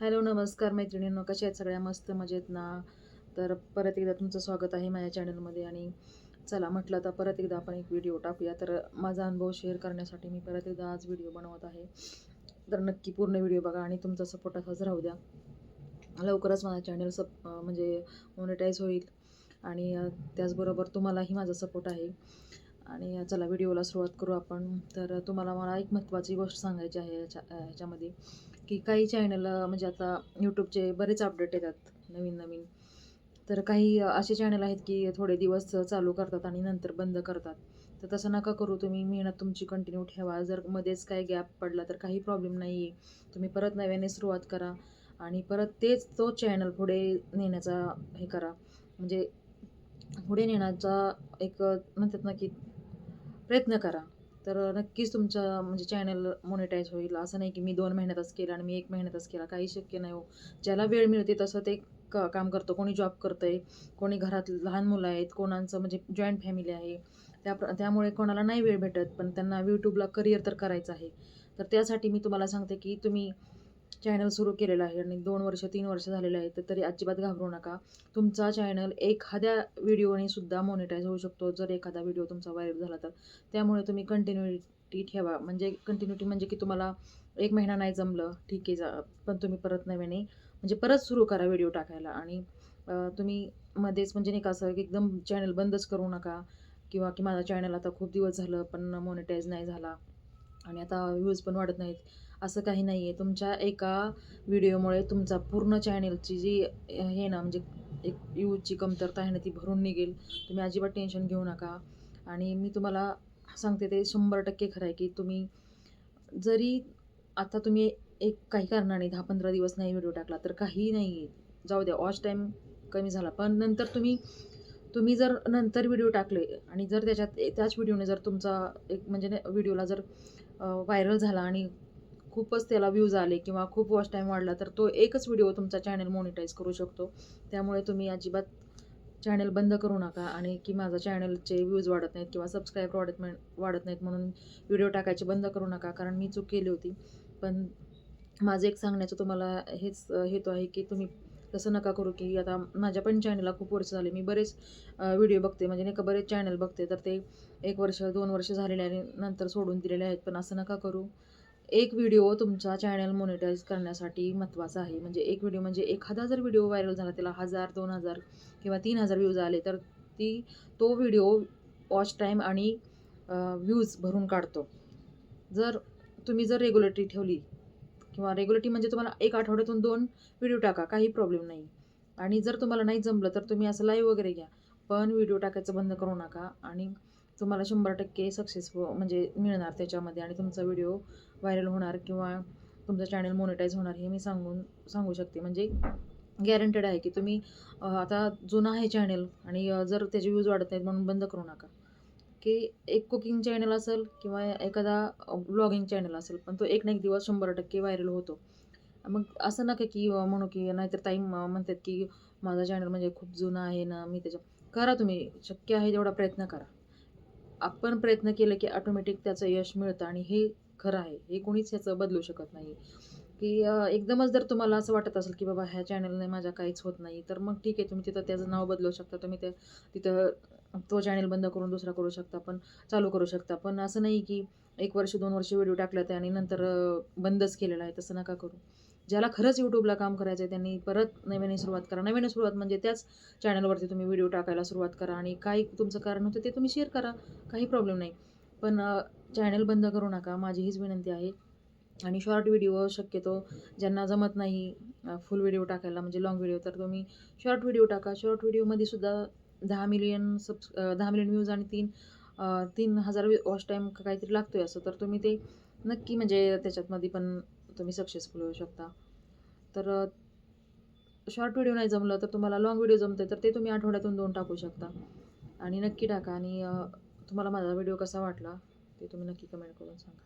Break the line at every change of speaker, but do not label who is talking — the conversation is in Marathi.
हॅलो नमस्कार मैत्रिणींनो कशा आहेत सगळ्या? मस्त मजेत ना? तर परत एकदा तुमचं स्वागत आहे माझ्या चॅनलमध्ये आणि चला म्हटलं तर परत एकदा आपण एक व्हिडिओ टाकूया. तर माझा अनुभव शेअर करण्यासाठी मी परत एकदा आज व्हिडिओ बनवत आहे. तर नक्की पूर्ण व्हिडिओ बघा आणि तुमचा सपोर्ट असाच राहू द्या. लवकरच माझा चॅनल सप म्हणजे मॉनिटाईज होईल आणि त्याचबरोबर तुम्हालाही माझा सपोर्ट आहे. आणि चला व्हिडिओला सुरुवात करू आपण. तर तुम्हाला मला एक महत्त्वाची गोष्ट सांगायची आहे याच्या ह्याच्यामध्ये की काही चॅनल म्हणजे आता यूट्यूबचे बरेच अपडेट येतात नवीन नवीन. तर काही असे चॅनल आहेत की थोडे दिवस चालू करतात आणि नंतर बंद करतात. तर तसं नका करू तुम्ही मेहनत तुमची कंटिन्यू ठेवा. जर मध्येच काही गॅप पडला तर काही प्रॉब्लेम नाही आहे तुम्ही परत नव्याने सुरुवात करा आणि परत तेच तो चॅनल पुढे नेण्याचा हे करा. म्हणजे पुढे नेण्याचा एक म्हणतात ना की प्रयत्न करा. तर नक्कीच तुमचं म्हणजे चॅनल मोनिटाईज होईल. असं नाही की मी दोन महिन्यातच केलं आणि मी एक महिन्यातच केला. काही शक्य नाही हो. ज्याला वेळ मिळते तसं ते क काम करतं. कोणी जॉब करतं आहे कोणी घरात लहान मुलं आहेत कोणाचं म्हणजे जॉईंट फॅमिली आहे. त्या त्यामुळे कोणाला नाही वेळ भेटत पण त्यांना यूट्यूबला करिअर तर करायचं आहे. तर त्यासाठी मी तुम्हाला सांगते की तुम्ही चॅनल सुरू केलेलं आहे आणि दोन वर्ष तीन वर्ष झालेले आहेत तर तरी अजिबात घाबरू नका. तुमचा चॅनल एखाद्या व्हिडिओने सुद्धा मॉनिटाईज होऊ शकतो. जर एखादा व्हिडिओ तुमचा व्हायरल झाला तर. त्यामुळे तुम्ही कंटिन्युटी ठेवा. म्हणजे कंटिन्युटी म्हणजे की तुम्हाला एक महिना नाही जमलं ठीक आहे जा पण तुम्ही परत नव्याने म्हणजे परत सुरू करा व्हिडिओ टाकायला. आणि तुम्ही मध्येच म्हणजे नाही का असं की एकदम चॅनल बंदच करू नका. किंवा की माझा चॅनल आता खूप दिवस झालं पण मॉनिटाईज नाही झाला. आणि आता व्ह्यूज पण वाढत नाहीत. असं काही नाही आहे तुमच्या एका व्हिडिओमुळे तुमचा पूर्ण चॅनलची जी हे ना म्हणजे एक व्ह्यूजची कमतरता आहे ना ती भरून निघेल. तुम्ही अजिबात टेन्शन घेऊ नका. आणि मी तुम्हाला सांगते ते शंभर टक्के खरं आहे की तुम्ही जरी आता तुम्ही एक काही कारणाने दहा पंधरा दिवस नाही व्हिडिओ टाकला तर काही नाही आहे जाऊ द्या वॉच टाईम कमी झाला. पण नंतर तुम्ही तुम्ही जर नंतर व्हिडिओ टाकले आणि जर त्याच्यात त्याच व्हिडिओने जर तुमचा एक म्हणजे व्हिडिओला जर व्हायरल झाला आणि खूपच त्याला व्ह्यूज आले किंवा खूप वॉच टाईम वाढला तर तो एकच व्हिडिओ तुमचा चॅनल मोनिटाईज करू शकतो. त्यामुळे तुम्ही अजिबात चॅनल बंद करू नका आणि की माझा चॅनलचे व्ह्यूज वाढत नाहीत किंवा सबस्क्राईब वाढत वाढत नाहीत म्हणून व्हिडिओ टाकायचे बंद करू नका कारण मी चूक केली होती. पण माझं एक सांगण्याचं तुम्हाला हेच हेतू आहे की तुम्ही तसं नका करू की आता माझ्या पण चॅनलला खूप वर्ष झाले. मी बरेच व्हिडिओ बघते. म्हणजे नाही का बरेच चॅनल बघते. तर ते एक वर्ष दोन वर्ष झालेले आणि नंतर सोडून दिलेले आहेत. पण असं नका करू. एक व्हिडिओ तुमचा चॅनल मोनिटाईज करण्यासाठी महत्त्वाचा आहे. म्हणजे एक व्हिडिओ म्हणजे एखादा जर व्हिडिओ व्हायरल झाला त्याला हजार दोन हजार किंवा तीन हजार व्ह्यूज आले तर ती तो व्हिडिओ वॉच टाईम आणि व्ह्यूज भरून काढतो. जर तुम्ही जर रेग्युलेटरी ठेवली किंवा रेग्युलेटी म्हणजे तुम्हाला एक आठवड्यातून दोन व्हिडिओ टाका काही प्रॉब्लेम नाही. आणि जर तुम्हाला नाही जमलं तर तुम्ही असं लाईव्ह वगैरे घ्या पण व्हिडिओ टाकायचं बंद करू नका आणि तुम्हाला शंभर टक्के सक्सेसफुल म्हणजे मिळणार त्याच्यामध्ये आणि तुमचा व्हिडिओ व्हायरल होणार किंवा तुमचं चॅनल मोनिटाईज होणार हे मी सांगून सांगू शकते. म्हणजे गॅरंटेड आहे की तुम्ही आता जुनं आहे चॅनल आणि जर त्याचे व्ह्यूज वाढत नाहीत म्हणून बंद करू नका. की एक कुकिंग चॅनल असेल किंवा एखादा ब्लॉगिंग चॅनल असेल पण तो एक ना एक दिवस शंभर टक्के व्हायरल होतो. मग असं नका की म्हणू की नाहीतर ताई म्हणतात की माझा चॅनल म्हणजे खूप जुना आहे ना मी त्याच्या करा तुम्ही शक्य आहे तेवढा प्रयत्न करा. आपण प्रयत्न केलं की ऑटोमॅटिक त्याचं यश मिळतं आणि हे खरं आहे हे कोणीच ह्याचं बदलू शकत नाही. की एकदमच जर तुम्हाला असं वाटत असेल की बाबा ह्या चॅनलने माझ्या काहीच होत नाही तर मग ठीक आहे तुम्ही तिथं त्याचं नाव बदलू शकता तुम्ही ते तिथं तो चॅनल बंद करून दुसरा करू शकता पण चालू करू शकता. पण असं नाही की एक वर्ष दोन वर्ष व्हिडिओ टाकला ते आणि नंतर बंदच केलेला आहे तसं नका करू. ज्याला खरंच यूट्यूबला काम करायचं आहे त्यांनी परत नव्याने सुरुवात करा. नव्याने सुरुवात म्हणजे त्याच चॅनलवरती तुम्ही व्हिडिओ टाकायला सुरुवात करा आणि काही तुमचं कारण होतं ते तुम्ही शेअर करा काही प्रॉब्लेम नाही. पण चॅनल बंद करू नका माझी हीच विनंती आहे. आणि शॉर्ट व्हिडिओ शक्यतो ज्यांना जमत नाही फुल व्हिडिओ टाकायला म्हणजे लॉंग व्हिडिओ तर तुम्ही शॉर्ट व्हिडिओ टाका. शॉर्ट व्हिडिओमध्ये सुद्धा दहा मिलियन सबस् दहा मिलियन व्ह्यूज आणि तीन तीन हजार वॉच टाईम काहीतरी लागतोय असं तर तुम्ही ते नक्की म्हणजे त्याच्यातमध्ये पण तुम्ही सक्सेसफुल होऊ शकता. तर शॉर्ट व्हिडिओ नाही जमलं तर तुम्हाला लॉंग व्हिडिओ जमते तर ते तुम्ही आठवड्यातून दोन टाकू शकता. आणि नक्की टाका आणि तुम्हाला माझा व्हिडिओ कसा वाटला ते तुम्ही नक्की कमेंट करून सांगा.